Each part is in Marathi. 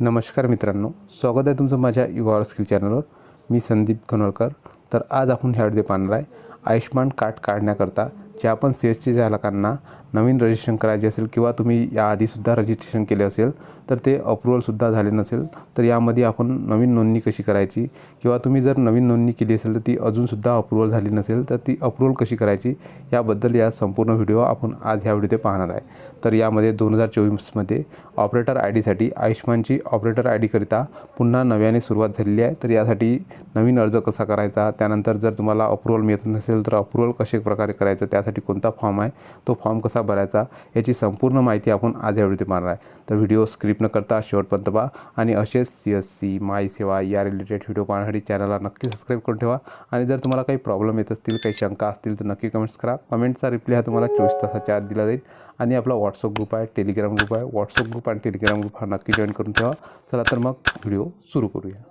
नमस्कार मित्रांनो स्वागत आहे तुमचं माझ्या युवा स्किल चॅनलवर मी संदीप कनोळकर तर आज आपण ह्या व्हिडिओ पाहणार आहे आयुष्यमान कार्ड काढण्याकरता जे आपण सी एस टी चालकांना नवीन रजिस्ट्रेशन करायचे असेल किंवा तुम्ही याआधीसुद्धा रजिस्ट्रेशन केले असेल तर ते अप्रुव्हलसुद्धा झाले नसेल तर यामध्ये आपण नवीन नोंदणी कशी करायची? किंवा तुम्ही जर नवीन नोंदणी केली असेल तर ती अजूनसुद्धा अप्रुव्हल झाली नसेल तर ती अप्रुव्हल कशी करायची? याबद्दल या संपूर्ण व्हिडिओ आपण आज ह्या व्हिडिओ पाहणार आहे. तर यामध्ये दोन हजार चोवीसमध्ये ऑपरेटर आय डीसाठी आयुष्मानची ऑपरेटर आय डीकरिता पुन्हा नव्याने सुरुवात झालेली आहे. तर यासाठी नवीन अर्ज कसा करायचा? त्यानंतर जर तुम्हाला अप्रुव्हल मिळत नसेल तर अप्रुव्हल कशा प्रकारे करायचं? त्यासाठी कोणता फॉर्म आहे तो फॉर्म कसा भरायचा याची संपूर्ण माहिती आपण आज या व्हिडिओ पाहणार आहे. तर व्हिडिओ स्क्रिप्ट न करता शेवटपर्यंत पहा आणि असेच सी एस सी माय सेवा या रिलेटेड व्हिडिओ पाहण्यासाठी चॅनलला नक्की सबस्क्राईब करून ठेवा. आणि जर तुम्हाला काही प्रॉब्लेम येत असतील काही शंका असतील तर नक्की कमेंट्स करा. कमेंटचा रिप्लाय हा तुम्हाला चोवीस तासाच्या आत दिला जाईल. आणि आपला व्हॉट्सअप ग्रुप आहे टेलिग्राम ग्रुप आहे. व्हॉट्सअप ग्रुप आणि टेलिग्राम ग्रुप हा नक्की जॉईन करून ठेवा. चला तर मग व्हिडिओ सुरू करूया.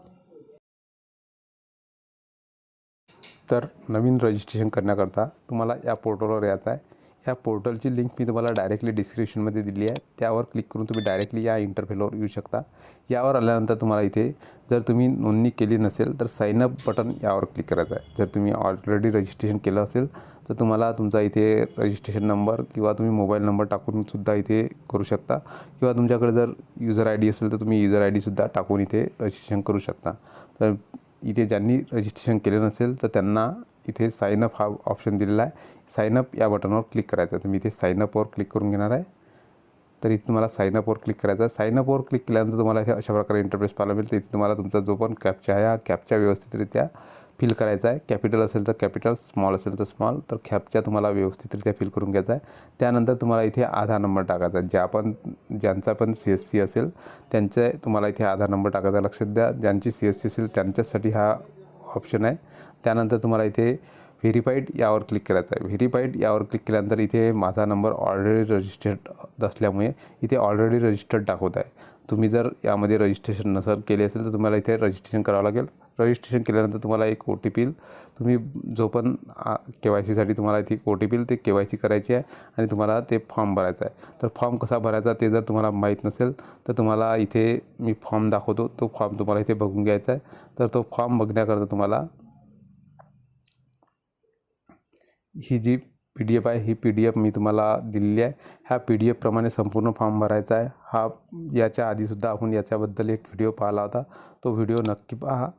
तर नवीन रजिस्ट्रेशन करण्याकरता तुम्हाला या पोर्टलवर यायचं आहे. या पोर्टलची लिंक मी तुम्हाला डायरेक्टली डिस्क्रिप्शनमध्ये दिली आहे. त्यावर क्लिक करून तुम्ही डायरेक्टली या इंटरफेलवर येऊ शकता. यावर आल्यानंतर तुम्हाला इथे जर तुम्ही नोंदणी केली नसेल तर साईनअप बटन यावर क्लिक करायचं आहे. जर तुम्ही ऑलरेडी रजिस्ट्रेशन केलं असेल तर तुम्हाला तुमचा इथे रजिस्ट्रेशन नंबर किंवा तुम्ही मोबाईल नंबर टाकूनसुद्धा इथे करू शकता. किंवा तुमच्याकडे जर युजर आय डी असेल तर तुम्ही युजर आय डीसुद्धा टाकून इथे रजिस्ट्रेशन करू शकता. तर इथे ज्यांनी रजिस्ट्रेशन केले नसेल तर त्यांना इथे साईनअप हा ऑप्शन दिलेला आहे. साईनअप या बटनवर क्लिक करायचं आहे. तर मी इथे साईनअपवर क्लिक करून घेणार आहे. तर इथे तुम्हाला साईनअपवर क्लिक करायचं आहे. साईनअपवर क्लिक केल्यानंतर तुम्हाला इथे अशा प्रकारे इंटरफेस पाहायला मिळेल तर इथे तुम्हाला तुमचा जो पण कॅपचा आहे हा कॅपच्या व्यवस्थितरित्या फिल करायचा आहे. कॅपिटल असेल तर कॅपिटल स्मॉल असेल तर स्मॉल तर कॅपचा तुम्हाला व्यवस्थितरित्या फिल करून घ्यायचा आहे. त्यानंतर तुम्हाला इथे आधार नंबर टाकायचा आहे. ज्या पण ज्यांचा पण सी एस सी असेल त्यांचे तुम्हाला इथे आधार नंबर टाकायचा आहे. लक्षात द्या ज्यांची सी एस सी असेल त्यांच्यासाठी हा ऑप्शन आहे. त्यानंतर तुम्हाला इथे व्हेरीफाईड यावर क्लिक करायचं आहे. व्हेरीफाईड यावर क्लिक केल्यानंतर इथे माझा नंबर ऑलरेडी रजिस्टर्ड असल्यामुळे इथे ऑलरेडी रजिस्टर्ड दाखवत आहे. तुम्ही जर यामध्ये रजिस्ट्रेशन नसेल केले असेल तर तुम्हाला इथे रजिस्ट्रेशन करावं लागेल. रजिस्ट्रेशन केल्यानंतर तुम्हाला एक ओ टी पी तुम्ही जो पण के वाय सीसाठी तुम्हाला इथे ओ टी पी ते के वाय सी करायची आहे आणि तुम्हाला ते फॉर्म भरायचा आहे. तर फॉर्म कसा भरायचा ते जर तुम्हाला माहीत नसेल तर तुम्हाला इथे मी फॉर्म दाखवतो. तो फॉर्म तुम्हाला इथे बघून घ्यायचा आहे. तर तो फॉर्म बघण्याकरता तुम्हाला ही जी पी डी एफ आहे. ही पी डी एफ मी तुम्हाला दिलेली आहे. ह्या पी डी एफप्रमाणे संपूर्ण फॉर्म भरायचा आहे. हा याच्या आधीसुद्धा आपण याच्याबद्दल एक व्हिडिओ पाहिला होता. तो व्हिडिओ नक्की पहा.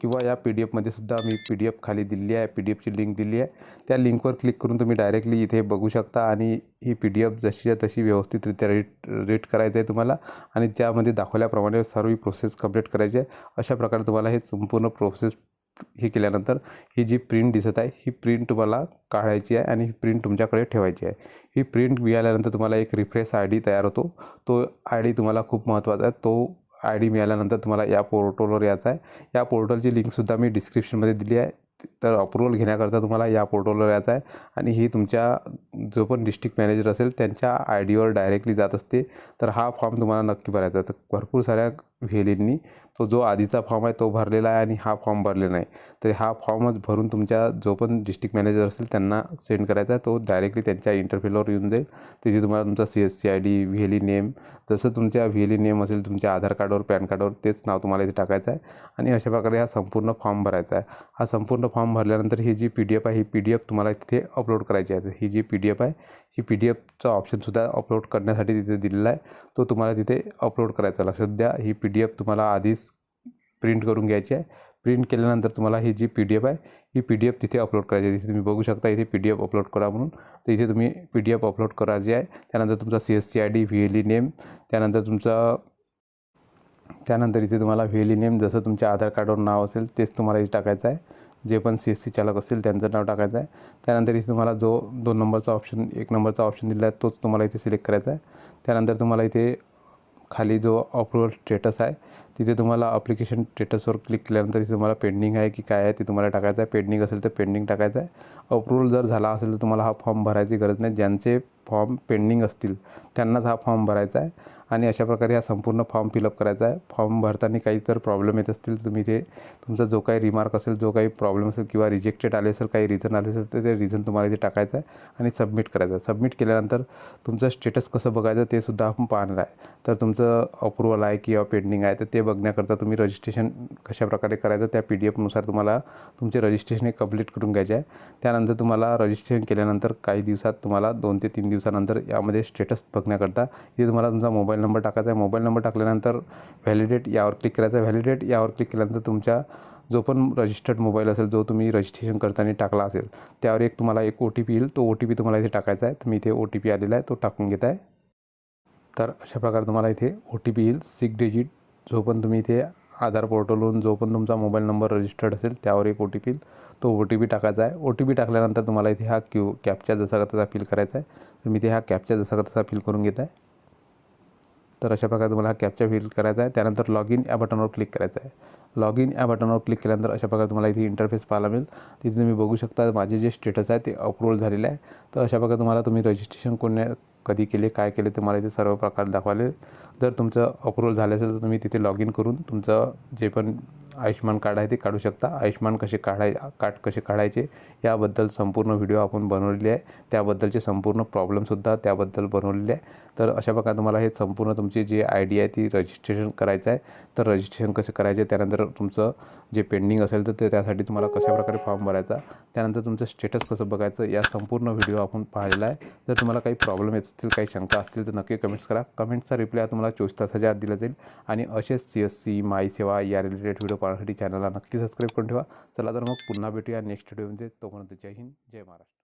किंवा या पी डी एफमध्ये सुद्धा मी पी डी एफ खाली दिली आहे. पी डी एफची लिंक दिली आहे. त्या लिंकवर क्लिक करून तुम्ही डायरेक्टली इथे बघू शकता. आणि ही पी डी एफ जशीच्या तशी व्यवस्थितरित्या रीट रीड करायचं आहे तुम्हाला. आणि त्यामध्ये दाखवल्याप्रमाणे सर्व प्रोसेस कंप्लीट करायची आहे. अशा प्रकारे तुम्हाला हे संपूर्ण प्रोसेस हे केल्यानंतर ही जी प्रिंट दिसत आहे ही प्रिंट तुम्हाला काढायची आहे आणि ही प्रिंट तुमच्याकडे ठेवायची आहे. ही प्रिंट मिळाल्यानंतर तुम्हाला एक रिफ्रेश आय डी तयार होतो. तो आय डी तुम्हाला खूप महत्त्वाचा आहे. तो आय डी मिळाल्यानंतर तुम्हाला या पोर्टलवर यायचं आहे. या पोर्टलची लिंकसुद्धा मी डिस्क्रिप्शनमध्ये दिली आहे. तर अप्रुव्हल घेण्याकरता तुम्हाला या पोर्टलवर यायचं आहे आणि ही तुमच्या जो पण डिस्ट्रिक्ट मॅनेजर असेल त्यांच्या आय डीवर डायरेक्टली जात असते. तर हा फॉर्म तुम्हाला नक्की भरायचा आहे. तर भरपूर साऱ्या व्हेलींनी तो जो आधीचा फॉर्म आहे तो भरलेला आहे आणि हा फॉर्म भरलेला नाही तर हा फॉर्मच भरून तुमच्या जो पण डिस्ट्रिक्ट मॅनेजर असेल त्यांना सेंड करायचा आहे. तो डायरेक्टली त्यांच्या इंटरफेलवर येऊन जाईल. तिथे तुम्हाला तुमचा C S C I D VLE name जसं तुमच्या व्हेली नेम असेल तुमच्या आधार कार्डवर पॅन कार्डवर तेच नाव तुम्हाला इथे टाकायचं आहे. आणि अशा प्रकारे हा संपूर्ण फॉर्म भरायचा आहे. हा संपूर्ण फॉर्म भरल्यानंतर ही जी पी डी एफ आहे ही पी डी एफ तुम्हाला तिथे अपलोड करायची आहे. ही जी पी डी एफ आहे ही पी डी एफचा ऑप्शनसुद्धा अपलोड करण्यासाठी तिथे दिलेला आहे. तो तुम्हाला तिथे अपलोड करायचा लक्षात द्या ही पी डी एफ तुम्हाला आधीच प्रिंट करून घ्यायची आहे. प्रिंट केल्यानंतर तुम्हाला ही जी पी डी एफ आहे ही पी डी एफ तिथे अपलोड करायची आहे. तिथे तुम्ही बघू शकता इथे पी डी एफ अपलोड करा म्हणून. तर इथे तुम्ही पी डी एफ अपलोड करायची आहे. त्यानंतर तुमचा C S C I D V L E name. त्यानंतर तुमचा त्यानंतर इथे तुम्हाला व्ही एल ई नेम जसं तुमच्या आधार कार्डवर नाव असेल तेच तुम्हाला इथे टाकायचं आहे. जे पण सी एस सी चालक असतील त्यांचं नाव टाकायचं आहे. त्यानंतर इथे तुम्हाला जो दोन नंबरचा ऑप्शन एक नंबरचा ऑप्शन दिला आहे तोच तुम्हाला इथे सिलेक्ट करायचा आहे. त्यानंतर तुम्हाला इथे खाली जो अप्रुव्हल स्टेटस आहे तिथे तुम्हाला अप्लिकेशन स्टेटसवर क्लिक केल्यानंतर इथे तुम्हाला पेंडिंग आहे की काय आहे ते तुम्हाला टाकायचं आहे. पेंडिंग असेल तर पेंडिंग टाकायचं आहे. अप्रुव्हल जर झाला असेल तर तुम्हाला हा फॉर्म भरायची गरज नाही. ज्यांचे फॉर्म पेंडिंग असतील त्यांनाच हा फॉर्म भरायचा आहे. आणि अशा प्रकारे हा संपूर्ण फॉर्म फिलअप करायचा आहे. फॉर्म भरताना काही जर प्रॉब्लेम येत असतील तुम्ही ते तुमचा जो काही रिमार्क असेल जो काही प्रॉब्लेम असेल किंवा रिजेक्टेड आले असेल काही रिझन आले असेल तर ते रिझन तुम्हाला इथे टाकायचं आहे आणि सबमिट करायचं आहे. सबमिट केल्यानंतर तुमचं स्टेटस कसं बघायचं ते सुद्धा आपण पाहणार आहे. तर तुमचं अप्रुव्हल आहे किंवा पेंडिंग आहे तर ते बघण्याकरता तुम्ही रजिस्ट्रेशन कशाप्रकारे करायचं त्या पी डी एफनुसार तुम्हाला तुमचे रजिस्ट्रेशन हे कंप्लीट करून घ्यायचे आहे. त्यानंतर तुम्हाला रजिस्ट्रेशन केल्यानंतर काही दिवसात तुम्हाला दोन ते तीन दिवसानंतर यामध्ये स्टेटस बघण्याकरता इथे तुम्हाला तुमचा मोबाईल नंबर टाकायचा आहे. मोबाईल नंबर टाकल्यानंतर व्हॅलिडेट यावर क्लिक करायचं आहे. व्हॅलिडेट यावर क्लिक केल्यानंतर तुमच्या जो पण रजिस्टर्ड मोबाईल असेल जो तुम्ही रजिस्ट्रेशन करताना टाकला असेल त्यावर एक तुम्हाला एक ओ टी पी येईल. तो ओ टी पी तुम्हाला इथे टाकायचा आहे. तर मी इथे ओ टी पी आलेला आहे. तो टाकून घेत आहे. तर अशा प्रकारे तुम्हाला इथे ओ टी पी येईल. सिक्स डिजिट जो पण तुम्ही इथे आधार पोर्टलवरून जो पण तुमचा मोबाईल नंबर रजिस्टर्ड असेल त्यावर एक ओ टी पी येईल. तो ओ टी पी टाकायचा आहे. ओ टी पी टाकल्यानंतर तुम्हाला इथे हा क्यू कॅपचा जसा का तसा फिल करायचा आहे. तर मी इथे हा कॅपचा जसा का तसा फिल करून घेत आहे तर अशा प्रकारे तुम्हाला हा कॅपचा फिल करायचा आहे. त्यानंतर लॉग इन या बटनवर क्लिक करायचं आहे. लॉग इन या बटनवर क्लिक केल्यानंतर अशा प्रकारे तुम्हाला इथे इंटरफेस पाहायला मिळेल. तिथे तुम्ही बघू शकता माझे जे स्टेटस आहे ते अप्रूव्हल झालेले आहे. तर अशा प्रकारे तुम्हाला तुम्ही रजिस्ट्रेशन कोणी कधी केले काय केले ते मला इथे सर्व प्रकार दाखवाले जर तुमचं अप्रूव्हल झालं असेल तर तुम्ही तिथे लॉग इन करून तुमचं जे पण आयुष्यमान कार्ड आहे ते काढू शकता. आयुष्यमान कसे काढाय कार्ड कसे काढायचे याबद्दल संपूर्ण व्हिडिओ आपण बनवलेली आहे. त्याबद्दलचे संपूर्ण प्रॉब्लेमसुद्धा त्याबद्दल बनवलेले आहे. तर अशा प्रकारे तुम्हाला हे संपूर्ण तुमची जी आय डी आहे ती रजिस्ट्रेशन करायचं आहे. तर रजिस्ट्रेशन कसे करायचे त्यानंतर तुमचं जे पेंडिंग असेल तर ते त्यासाठी तुम्हाला कशा प्रकारे फॉर्म भरायचा त्यानंतर तुमचं स्टेटस कसं बघायचं या संपूर्ण व्हिडिओ आपण पाहिलेला आहे. जर तुम्हाला काही प्रॉब्लेम येत असतील काही शंका असतील तर नक्की कमेंट्स करा. कमेंटचा रिप्लाय तुम्हाला चोवीस तासाच्या आत दिला जाईल. आणि असेच सी एस सी माई सेवा या रिलेटेड व्हिडिओ पाहण्यासाठी चॅनलला नक्की सबस्क्राईब करून ठेवा. चला तर मग पुन्हा भेटूया नेक्स्ट व्हिडिओमध्ये तोपर्यंत जय हिंद जय महाराष्ट्र.